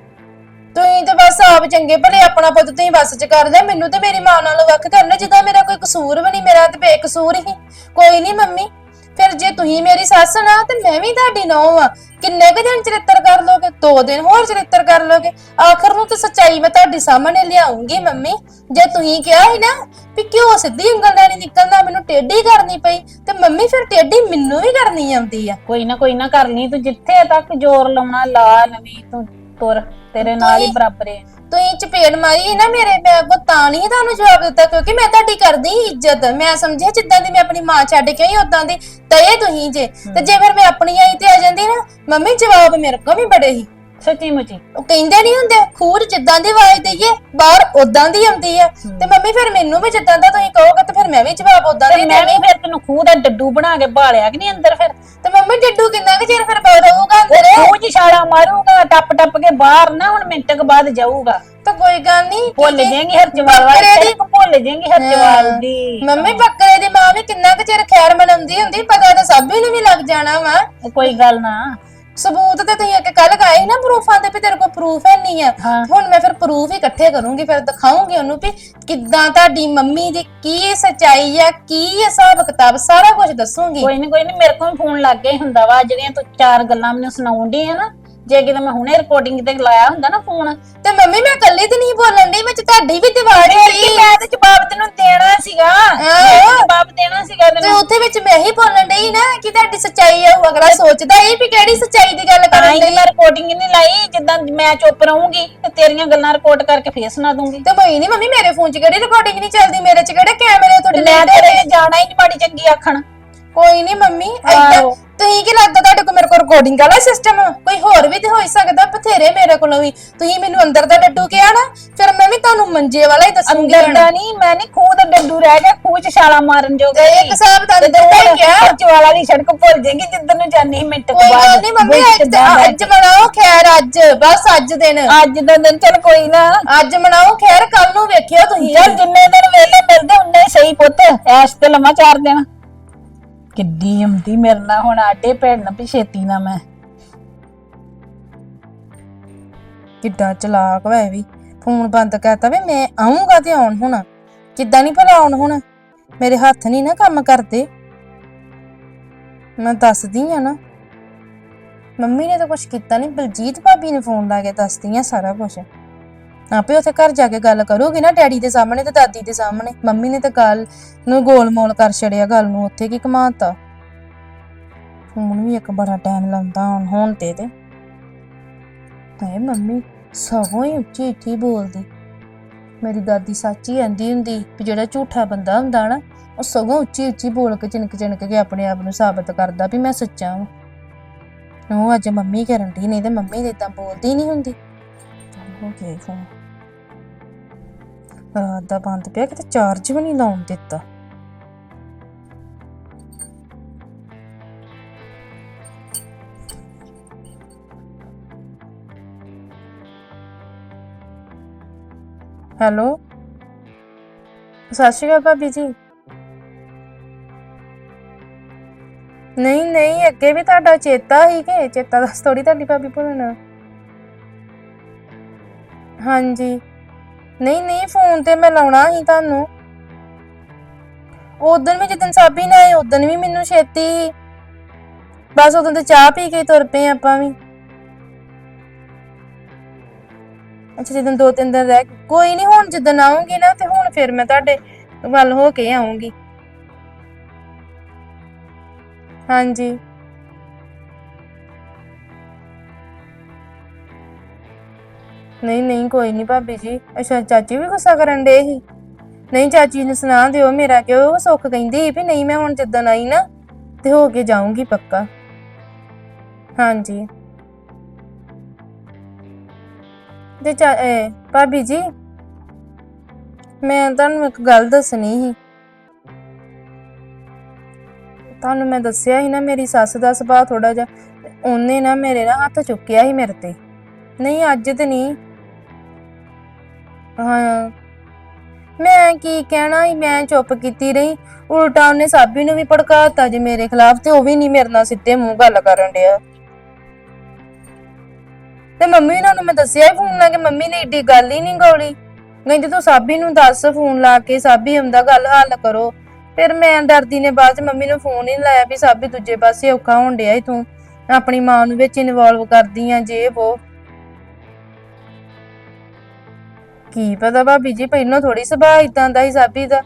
ਤੁਸੀਂ ਤੇ ਬਸ ਆਪ ਚੰਗੇ ਭਲੇ ਆਪਣਾ ਪੁੱਤ ਤੁਸੀਂ ਬਸ ਚ ਕਰਦੇ ਮੈਨੂੰ ਤੇ ਮੇਰੀ ਮਾਂ ਨਾਲੋਂ ਵੱਖ ਕਰਨਾ ਜਿੱਦਾਂ ਮੇਰਾ ਕੋਈ ਕਸੂਰ ਵੀ ਨਹੀਂ ਮੇਰਾ ਤੇ ਬੇਕਸੂਰ ਹੀ। ਕੋਈ ਨਹੀਂ ਮੰਮੀ ਫਿਰ ਜੇ ਤੁਸੀਂ ਮੇਰੀ ਸੱਸ ਨਾ ਤੇ ਮੈਂ ਵੀ ਤੁਹਾਡੀ ਨੌਂ ਆ ਕਿੰਨੇ ਕੁ ਦਿਨ ਚਰਿੱਤਰ ਕਰ ਲੋਗੇ? ਦੋ ਦਿਨ ਹੋਰ ਚਰਿੱਤਰ ਕਰ ਲੋਗੇ? ਆਖਰ ਨੂੰ ਤੇ ਸੱਚਾਈ ਮੈਂ ਤੁਹਾਡੇ ਸਾਹਮਣੇ ਲਿਆਉਂਗੀ ਮੰਮੀ। ਜੇ ਤੁਸੀਂ ਕਿਹਾ ਸੀ ਨਾ ਵੀ ਕਿਉਂ ਸਿੱਧੀ ਉਂਗਲ ਨਾਲ ਨਹੀਂ ਨਿਕਲਦਾ ਮੈਨੂੰ ਟੇਢੀ ਕਰਨੀ ਪਈ ਤੇ ਮੰਮੀ ਫਿਰ ਟੇਢੀ ਮੈਨੂੰ ਵੀ ਕਰਨੀ ਆਉਂਦੀ ਆ। ਕੋਈ ਨਾ ਕੋਈ ਨਾ ਕਰ ਲਈ ਤੂੰ ਜਿੱਥੇ ਤੱਕ ਜ਼ੋਰ ਲਾਉਣਾ ਲਾ ਲਵੀ ਤੂੰ ਤੁਰ। ਤੇਰੇ ਨਾਲ ਹੀ ਬਰਾਬਰ ਹੈ ਤੁਸੀਂ ਚਪੇੜ ਮਾਰੀ ਨਾ ਮੇਰੇ ਮੈਂ ਅੱਗੋਂ ਤਾਂ ਨਹੀਂ ਤੁਹਾਨੂੰ ਜਵਾਬ ਦਿੱਤਾ ਕਿਉਂਕਿ ਮੈਂ ਤੁਹਾਡੀ ਕਰਦੀ ਸੀ ਇੱਜ਼ਤ। ਮੈਂ ਸਮਝਿਆ ਜਿੱਦਾਂ ਦੀ ਮੈਂ ਆਪਣੀ ਮਾਂ ਛੱਡ ਕੇ ਆਈ ਉਦਾਂ ਦੀ ਤਏ ਤੁਸੀਂ ਜੇ। ਤੇ ਜੇ ਫਿਰ ਮੈਂ ਆਪਣੀ ਆਈ ਤੇ ਆ ਜਾਂਦੀ ਨਾ ਮੰਮੀ ਜਵਾਬ ਮੇਰੇ ਕੋਲ ਵੀ ਬੜੇ ਸੀ। ਸੱਚੀ ਮੁੱਚੀ। ਉਹ ਕਹਿੰਦੇ ਨਹੀਂ ਹੁੰਦੇ ਖੂਰ ਜਿੱਦਾਂ ਦੀ ਆਵਾਜ਼ ਦਈਏ ਬਾਹਰ ਉਦਾਂ ਦੀ ਆਉਂਦੀ ਆ। ਤੇ ਮੰਮੀ ਫਿਰ ਮੈਨੂੰ ਵੀ ਜਿੱਦਾਂ ਦਾ ਤੁਸੀਂ ਕਹੋਗੇ ਤੇ ਫਿਰ ਮੈਂ ਵੀ ਜਵਾਬ ਉਦਾਂ ਤੇ ਦੀ ਮੈਂ ਵੀ ਫਿਰ ਤੈਨੂੰ ਖੂਹ ਦਾ ਡੱਡੂ ਬਣਾ ਕੇ ਭਾਲਿਆ ਕਿ ਨਹੀਂ ਅੰਦਰ ਫਿਰ? ਤੇ ਮੰਮੀ ਡੱਡੂ ਕਿੰਨਾ ਕੁ ਚਿਰ ਫਿਰ ਬਾਹਰ ਰਹੂਗਾ? 'ਚ ਛਾਲਾ ਮਾਰੂਗਾ ਟੱਪ ਟੱਪ ਕੇ ਬਾਹਰ ਨਾ ਹੁਣ ਮਿੰਟ ਕੁ ਬਾਅਦ ਜਾਊਗਾ। ਤਾਂ ਕੋਈ ਗੱਲ ਨਹੀਂ ਭੁੱਲ ਜਾਏਗੀ ਹਰਜਵਾਲ ਵਾਲੀ ਬੱਕਰੇ ਦੀ- ਭੁੱਲ ਜਾਏਗੀ ਹਰਜਵਾਲ ਦੀ। ਮੰਮੀ ਬੱਕਰੇ ਦੀ ਮਾਂ ਵੀ ਕਿੰਨਾ ਕੁ ਚਿਰ ਖੈਰ ਮਨਾਉਂਦੀ ਹੁੰਦੀ ਪਤਾ ਤਾਂ ਸਭ ਨੂੰ ਵੀ ਲੱਗ ਜਾਣਾ ਵਾ। ਕੋਈ ਗੱਲ ਨਾ। ਸਬੂਤ ਤੇ ਤੁਸੀਂ ਇੱਕ ਕੱਲ ਗਾਏ ਨਾ ਪ੍ਰੂਫਾਂ ਦੇ ਵੀ ਤੇਰੇ ਕੋਲ ਪ੍ਰੂਫ ਹੈ ਨਹੀਂ ਆ। ਹਾਂ। ਹੁਣ ਮੈਂ ਫਿਰ ਪ੍ਰੂਫ ਹੀ ਇਕੱਠੇ ਕਰੂੰਗੀ ਫਿਰ ਦਿਖਾਉਂਗੀ ਉਹਨੂੰ ਵੀ ਕਿੱਦਾਂ ਤੁਹਾਡੀ ਮੰਮੀ ਦੀ ਕੀ ਸਚਾਈ ਆ ਕੀ ਹਿਸਾਬ ਕਿਤਾਬ ਸਾਰਾ ਕੁਝ ਦੱਸੂਗੀ। ਕੋਈ ਨਹੀਂ ਕੋਈ ਨਹੀਂ ਮੇਰੇ ਕੋਲ ਫੋਨ ਲੱਗ ਗਿਆ ਹੀ ਹੁੰਦਾ ਵਾ। ਜਿਹੜੀਆਂ ਤੂੰ ਚਾਰ ਗੱਲਾਂ ਮੈਨੂੰ ਸੁਣਾਉਣ ਦੀ ਹੈ ਨਾ ਜੇ ਕਿਤੇ ਮੈਂ ਹੁਣੇ ਰਿਕਾਰਡਿੰਗ ਤੇ ਲਾਇਆ ਹੁੰਦਾ ਨਾ ਫੋਨ ਤੇ ਮੰਮੀ ਮੈਂ ਇਕੱਲੀ ਤੇ ਨਹੀਂ ਬੋਲਣ ਦੀ ਵਿੱਚ ਤੁਹਾਡੀ ਵੀ ਦਿਵਾੜੀ ਸੀ ਮੈਂ ਤੇ ਜਵਾਬ ਤੈਨੂੰ ਦੇਣਾ ਸੀਗਾ ਮੈਂ ਤੇ ਜਵਾਬ ਦੇਣਾ ਸੀਗਾ ਤੇ ਤੈਨੂੰ ਉੱਥੇ ਵਿੱਚ ਮੈਂ ਹੀ ਬੋਲਣ ਡਈ ਨਾ ਕਿ ਤੁਹਾਡੀ ਸਚਾਈ ਆ ਉਹ ਅਗਲਾ ਸੋਚਦਾ ਇਹ ਵੀ ਕਿਹੜੀ ਸਚਾਈ ਦੀ ਗੱਲ ਤਾਂ ਕਰਨ ਹੀ ਡਈ। ਮੈਂ ਰਿਕਾਰਡਿੰਗ ਨਹੀਂ ਲਾਈ ਜਿੱਦਾਂ ਮੈਂ ਚੁੱਪ ਰਹੂੰਗੀ ਤੇ ਤੇਰੀਆਂ ਗੱਲਾਂ ਰਿਕਾਰਡ ਕਰਕੇ ਫੇਰ ਸੁਣਾ ਦੂੰਗੀ। ਤੇ ਕੋਈ ਨਹੀਂ ਮੰਮੀ ਮੇਰੇ ਫੋਨ 'ਚ ਕਿਹੜੀ ਰਿਕਾਰਡਿੰਗ ਨਹੀਂ ਚੱਲਦੀ ਮੇਰੇ 'ਚ ਕਿਹੜੇ ਕੈਮਰੇ ਤੁਹਾਡੇ ਮੈਂ ਲੈ ਤੇਰੇ ਜਾਣਾ ਹੀ ਨਹੀਂ ਮਾੜੀ ਚੰਗੀ ਆਖਣ। ਕੋਈ ਨਹੀਂ ਮੰਮੀ ਏਦਾਂ ਆਹੋ। ਤੁਸੀਂ ਕੀ ਲੱਗਦਾ ਤੁਹਾਡੇ ਕੋਲ ਮੇਰੇ ਕੋਲ ਰਿਕਾਰਡਿੰਗ ਵਾਲਾ ਸਿਸਟਮ ਕੋਈ ਹੋਰ ਵੀ ਤੇ ਹੋ ਹੀ ਸਕਦਾ ਬਥੇਰੇ ਮੇਰੇ ਕੋਲ ਵੀ। ਤੁਸੀਂ ਮੈਨੂੰ ਅੰਦਰ ਦਾ ਡੱਡੂ ਕਿਹਾ ਨਾ ਫਿਰ ਮੈਂ ਵੀ ਤੁਹਾਨੂੰ ਮੰਜੇ ਵਾਲਾ ਹੀ ਦੱਸੂਗੀ ਅੰਦਰ ਹੁਣ। ਦਾ ਨਹੀਂ ਮੈਂ ਨਹੀਂ ਖੂਹ ਦਾ ਡੱਡੂ ਰਹਿ ਗਿਆ ਖੂਹ 'ਚ ਛਾਲਾ ਮਾਰਨ ਜੋਗਾ ਤੇ ਇੱਕ ਹਿਸਾਬ ਦਾ ਅੰਦਰ ਦਾ ਹੀ ਕਿਹਾ ਚਵਾਲਾ ਦੀ ਸੜਕ ਭੁੱਲ ਜਾਏਗੀ ਜਿੱਦਣ ਨੂੰ ਜਾਣੀ ਮਿੰਟ ਤੋਂ ਕੋਈ ਬਾਅਦ। ਨਹੀਂ ਮੰਮੀ ਅੱਜ ਜਾ ਅੱਜ ਮਨਾਓ ਖੈਰ ਅੱਜ ਬਸ ਅੱਜ ਦਿਨ। ਅੱਜ ਦਾ ਦਿਨ ਚੱਲ ਕੋਈ ਨਾ। ਅੱਜ ਮਨਾਓ ਖੈਰ ਕੱਲ ਨੂੰ ਵੇਖਿਓ ਤੁਸੀਂ। ਚੱਲ ਜਿੰਨੇ ਦਿਨ ਵੇਲੇ ਮਿਲਦੇ ਉਨੇ ਹੀ ਸਹੀ ਪੁੱਤ। ਐਸ਼ ਤੇ ਲੰਮਾ ਚਾਰ ਦਿਨ। ਕਿੱਡੀ ਹੁੰਦੀ ਮੇਰੇ ਨਾਲ ਹੁਣ ਆਟੇ ਭੇੜਨ ਵੀ ਨਾ ਮੈਂ। ਕਿੱਡਾ ਚਲਾਕ ਵਾ ਇਹ ਵੀ। ਫੋਨ ਬੰਦ ਕਰਤਾ ਵੀ ਮੈਂ ਆਉਂਗਾ ਤੇ ਆਉਣ ਹੁਣ। ਕਿੱਦਾਂ ਨਹੀਂ ਭਲਾ ਆਉਣ ਹੁਣ? ਮੇਰੇ ਹੱਥ ਨਹੀਂ ਨਾ ਕੰਮ ਕਰਦੇ। ਮੈਂ ਦੱਸਦੀ ਆ ਨਾ। ਮੰਮੀ ਨੇ ਤਾਂ ਕੁਝ ਕੀਤਾ ਨਹੀਂ ਬਲਜੀਤ ਭਾਬੀ ਨੇ ਫੋਨ ਲਾ ਕੇ ਦੱਸਦੀ ਆ ਸਾਰਾ ਕੁਝ ਆਪੇ ਉੱਥੇ ਘਰ ਜਾ ਕੇ ਗੱਲ ਕਰੂਗੀ ਨਾ, ਡੈਡੀ ਦੇ ਸਾਹਮਣੇ ਤੇ ਦਾਦੀ ਦੇ ਸਾਹਮਣੇ। ਮੰਮੀ ਨੇ ਤਾਂ ਗੱਲ ਨੂੰ ਗੋਲਮੋਲ ਕਰ ਛੜਿਆ ਗੱਲ ਨੂੰ, ਉੱਥੇ ਕੀ ਕਮਾਤਾ ਫੋਨ ਵੀ ਇੱਕ ਬੜਾ ਟਾਈਮ ਲਾਉਂਦਾ ਹੁਣ ਹੁਣ ਤੇ ਤੇ। ਹਾਏ ਮੰਮੀ, ਸਗੋਂ ਹੀ ਉੱਚੀ ਉੱਚੀ ਬੋਲਦੀ। ਮੇਰੀ ਦਾਦੀ ਸੱਚ ਹੀ ਆਂਦੀ ਹੁੰਦੀ ਵੀ ਜਿਹੜਾ ਝੂਠਾ ਬੰਦਾ ਹੁੰਦਾ ਨਾ, ਉਹ ਸਗੋਂ ਉੱਚੀ ਉੱਚੀ ਬੋਲ ਕੇ ਚਿਣਕ ਚਿਣਕ ਕੇ ਆਪਣੇ ਆਪ ਨੂੰ ਸਾਬਤ ਕਰਦਾ ਵੀ ਮੈਂ ਸੱਚਾ ਹਾਂ ਉਹ ਅੱਜ ਮੰਮੀ ਕਰਨ ਦੀ ਨਹੀਂ ਤੇ ਮੰਮੀ ਤੇ ਇਦਾਂ ਬੋਲਦੀ ਨਹੀਂ ਹੁੰਦੀ। ਹੋ ਗਿਆ ਫੋਨ ਰਾਤ ਦਾ ਬੰਦ ਪਿਆ, ਕਿਤੇ ਚਾਰਜ ਵੀ ਨਹੀਂ ਲਾਉਣ ਦਿੱਤਾ। ਹੈਲੋ? ਸਤਿ ਸ਼੍ਰੀ ਅਕਾਲ ਭਾਬੀ ਜੀ। ਨਹੀਂ ਨਹੀਂ, ਅੱਗੇ ਵੀ ਤੁਹਾਡਾ ਚੇਤਾ ਹੀ ਕਿ ਚੇਤਾ ਦਾ ਥੋੜੀ ਤੁਹਾਡੀ ਭਾਬੀ ਭੁੱਲਣਾ। ਹਾਂਜੀ। ਨਹੀਂ ਨਹੀਂ ਫੋਨ ਤੇ ਮੈਂ ਲਾਉਣਾ ਸੀ ਤੁਹਾਨੂੰ। ਉਦੋਂ ਵੀ ਜਦੋਂ ਸਾਬੀ ਨਾ ਆਏ, ਉਦੋਂ ਵੀ ਮੈਨੂੰ ਛੇਤੀ ਬਸ ਉਦੋਂ ਤੇ ਚਾਹ ਪੀ ਕੇ ਹੀ ਤੁਰ ਪਏ ਆਪਾਂ ਵੀ। ਅੱਛਾ ਜਦੋਂ ਦੋ ਤਿੰਨ ਦਿਨ ਰਹਿ ਕੋਈ ਨਹੀਂ, ਹੁਣ ਜਦੋਂ ਆਉਂਗੀ ਨਾ, ਤੇ ਹੁਣ ਫਿਰ ਮੈਂ ਤੁਹਾਡੇ ਵੱਲ ਹੋ ਕੇ ਆਉਂਗੀ ਹਾਂਜੀ। ਨਹੀਂ ਨਹੀਂ ਕੋਈ ਨਹੀਂ ਭਾਬੀ ਜੀ। ਅੱਛਾ ਚਾਚੀ ਵੀ ਗੁੱਸਾ ਕਰਨ ਡੇ ਸੀ? ਨਹੀਂ ਚਾਚੀ ਨੂੰ ਸੁਣਾ ਦਿਓ ਮੇਰਾ ਕਿ ਉਹ ਸੁੱਖ ਕਹਿੰਦੀ ਸੀ ਵੀ ਨਹੀਂ ਮੈਂ ਹੁਣ ਜਿੱਦਣ ਆਈ ਨਾ ਤੇ ਹੋ ਕੇ ਜਾਊਂਗੀ ਪੱਕਾ। ਹਾਂਜੀ। ਤੇ ਚਾ ਇਹ, ਭਾਬੀ ਜੀ ਮੈਂ ਤੁਹਾਨੂੰ ਇੱਕ ਗੱਲ ਦੱਸਣੀ ਸੀ। ਤੁਹਾਨੂੰ ਮੈਂ ਦੱਸਿਆ ਸੀ ਨਾ ਮੇਰੀ ਸੱਸ ਦਾ ਸੁਭਾਅ ਥੋੜਾ ਜਿਹਾ ਉਹਨੇ ਨਾ ਮੇਰੇ ਨਾਲ ਹੱਥ ਚੁੱਕਿਆ ਸੀ ਮੇਰੇ ਤੇ। ਨਹੀਂ, ਅੱਜ ਤੇ ਨਹੀਂ। ਹਾਂ। ਮੈਂ ਕੀ ਕਹਿਣਾ ਸੀ? ਮੈਂ ਚੁੱਪ ਕੀਤੀ ਰਹੀ। ਉਲਟਾ ਉਹਨੇ ਸਾਬੀ ਨੂੰ ਵੀ ਭੜਕਾਤਾ ਜੇ ਮੇਰੇ ਖਿਲਾਫ ਤੇ ਉਹ ਵੀ ਨਹੀਂ ਮੇਰੇ ਨਾਲ ਸਿੱਧੇ ਮੂੰਹ ਗੱਲ ਕਰਨ ਡਿਆ। ਤੇ ਮੰਮੀ ਨੂੰ ਮੈਂ ਦੱਸਿਆ ਹੀ ਫੋਨ ਲਾ ਕੇ ਮੰਮੀ ਨੇ ਏਡੀ ਗੱਲ ਹੀ ਨਹੀਂ ਗੋਲੀ। ਕਹਿੰਦੀ, ਤੂੰ ਸਾਬੀ ਨੂੰ ਦੱਸ ਫੋਨ ਲਾ ਕੇ, ਸਾਬੀ ਆਉਂਦਾ ਗੱਲ ਹੱਲ ਕਰੋ। ਫਿਰ ਮੈਂ ਡਰਦੀ ਨੇ ਬਾਅਦ ਚ ਮੰਮੀ ਨੂੰ ਫੋਨ ਹੀ ਨੀ ਲਾਇਆ ਵੀ ਸਾਬੀ ਦੂਜੇ ਪਾਸੇ ਔਖਾ ਹੋਣ ਡਿਆ ਈ ਤੂੰ। ਆਪਣੀ ਮਾਂ ਨੂੰ ਵਿੱਚ ਇਨਵੋਲਵ ਕਰਦੀ ਆ ਜੇ ਉਹ ਕੀ ਪਤਾ ਭਾਬੀ ਜੀ, ਪਹਿਲਾਂ ਥੋੜੀ ਸੁਭਾਅ ਇਦਾਂ ਦਾ ਹੀ ਸਾਬੀ ਦਾ।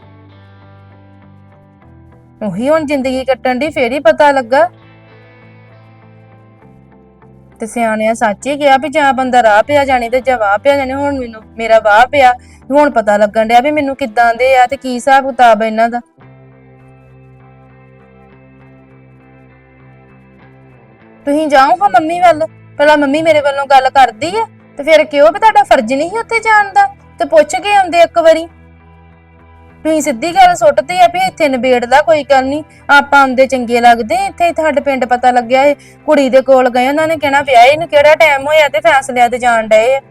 ਉਹੀ ਹੁਣ ਜ਼ਿੰਦਗੀ ਕੱਟਣ ਦੀ ਫੇਰ ਹੀ ਪਤਾ ਲੱਗਾ। ਤੇ ਸਿਆਣਿਆਂ ਸੱਚ ਹੀ ਕਿਹਾ ਵੀ ਜਾਂ ਬੰਦਾ ਰਾਹ ਪਿਆ ਜਾਣੀ ਤੇ ਜਾਂ ਵਾਹ ਪਿਆ ਜਾਣੀ, ਹੁਣ ਮੈਨੂੰ, ਮੇਰਾ ਵਾਹ ਪਿਆ। ਹੁਣ ਪਤਾ ਲੱਗਣ ਡਿਆ ਵੀ ਮੈਨੂੰ ਕਿੱਦਾਂ ਦੇ ਆ ਤੇ ਕੀ ਹਿਸਾਬ ਕਿਤਾਬ ਇਹਨਾਂ ਦਾ। ਤੁਸੀਂ ਜਾਓ ਹਾਂ ਮੰਮੀ ਵੱਲ ਪਹਿਲਾਂ ਮੰਮੀ ਮੇਰੇ ਵੱਲੋਂ ਗੱਲ ਕਰਦੀ ਆ, ਤੇ ਫਿਰ ਕਿਉਂ ਵੀ ਤੁਹਾਡਾ ਫਰਜ਼ ਨਹੀਂ ਸੀ ਉੱਥੇ ਜਾਣ ਦਾ? ਤੇ ਪੁੱਛ ਕੇ ਆਉਂਦੇ ਇੱਕ ਵਾਰੀ। ਤੁਸੀਂ ਸਿੱਧੀ ਗੱਲ ਸੁੱਟਦੀ ਆ ਵੀ ਇੱਥੇ ਨਿਬੇੜਦਾ ਕੋਈ ਗੱਲ ਨਹੀਂ। ਆਪਾਂ ਆਉਂਦੇ ਚੰਗੇ ਲੱਗਦੇ ਇੱਥੇ ਸਾਡੇ ਪਿੰਡ ਪਤਾ ਲੱਗਿਆ ਇਹ ਕੁੜੀ ਦੇ ਕੋਲ ਗਏ, ਉਹਨਾਂ ਨੇ ਕਹਿਣਾ ਵਿਆਹ ਇਹਨੂੰ ਕਿਹੜਾ ਟਾਈਮ ਹੋਇਆ ਤੇ ਫੈਸਲਿਆਂ ਤੇ ਜਾਣ ਡਏ ਆ।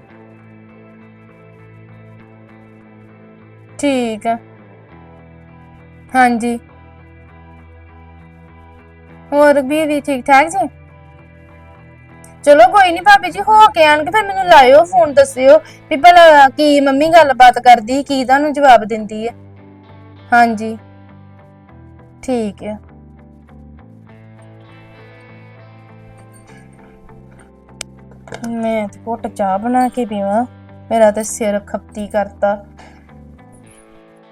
ਠੀਕ ਆ। ਹਾਂਜੀ। ਹੋਰ ਵੀ ਵੀ ਠੀਕ ਠਾਕ ਜੀ? ਚਲੋ ਕੋਈ ਨਹੀਂ ਭਾਬੀ ਜੀ ਹੋ ਕੇ ਆਣ ਕੇ ਫਿਰ ਮੈਨੂੰ ਲਾਇਓ ਫੋਨ ਦੱਸਿਓ ਵੀ ਭਲਾ ਕੀ ਮੰਮੀ ਗੱਲਬਾਤ ਕਰਦੀ ਕੀ ਤੁਹਾਨੂੰ ਜਵਾਬ ਦਿੰਦੀ ਹੈ। ਹਾਂਜੀ। ਠੀਕ ਹੈ। ਮੈਂ ਤੇ ਘੁੱਟ ਚਾਹ ਬਣਾ ਕੇ ਪੀਵਾਂ ਮੇਰਾ ਤੇ ਸਿਰ ਖਪਤੀ ਕਰਤਾ।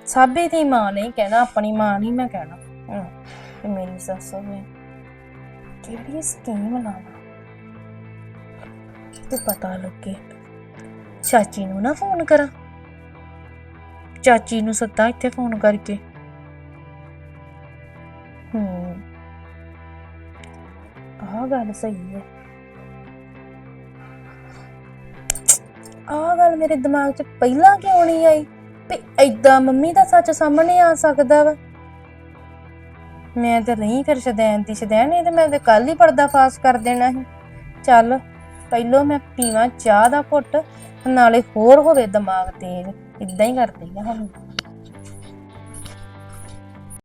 ਸਾਬੀ ਦੀ ਮਾਂ ਨਹੀਂ ਕਹਿਣਾ ਆਪਣੀ ਮਾਂ ਨਹੀਂ ਮੈਂ ਕਹਿਣਾ। ਹਮ, ਤੇ ਮੇਰੀ ਸੱਸ ਨੇ ਕਿਹੜੀ ਸਕੀਮ ਲਾਵਾਂ? ਤੇ ਪਤਾ ਲੱਗੇ। ਚਾਚੀ ਨੂੰ ਨਾ ਫੋਨ ਕਰਾਂ। ਚਾਚੀ ਨੂੰ ਸੱਦਾ ਇੱਥੇ ਫੋਨ ਕਰਕੇ। ਹੂੰ। ਆਹ ਗੱਲ ਸਹੀ ਹੈ। ਆਹ ਗੱਲ ਮੇਰੇ ਦਿਮਾਗ 'ਚ ਪਹਿਲਾਂ ਕਿਉਂ ਨਹੀਂ ਆਈ? ਵੀ ਐਦਾਂ ਮੰਮੀ ਦਾ ਸੱਚ ਸਾਹਮਣੇ ਆ ਸਕਦਾ ਵਾ। ਮੈਂ ਤੇ ਨਹੀਂ ਫਿਰ ਸ਼ਦੈਨ ਦੀ ਸ਼ਦੈਨ ਨਹੀਂ ਤੇ ਮੈਂ ਤੇ ਕੱਲ ਹੀ ਪਰਦਾਫਾਸ਼ ਕਰ ਦੇਣਾ ਸੀ। ਚੱਲ। ਪਹਿਲੋਂ ਮੈਂ ਪੀਵਾਂ ਚਾਹ ਦਾ ਘੁੱਟ, ਨਾਲੇ ਹੋਰ ਹੋਵੇ ਦਿਮਾਗ ਤੇਜ਼ ਇਦਾਂ ਹੀ ਕਰਦੀ ਆ ਹੁਣ।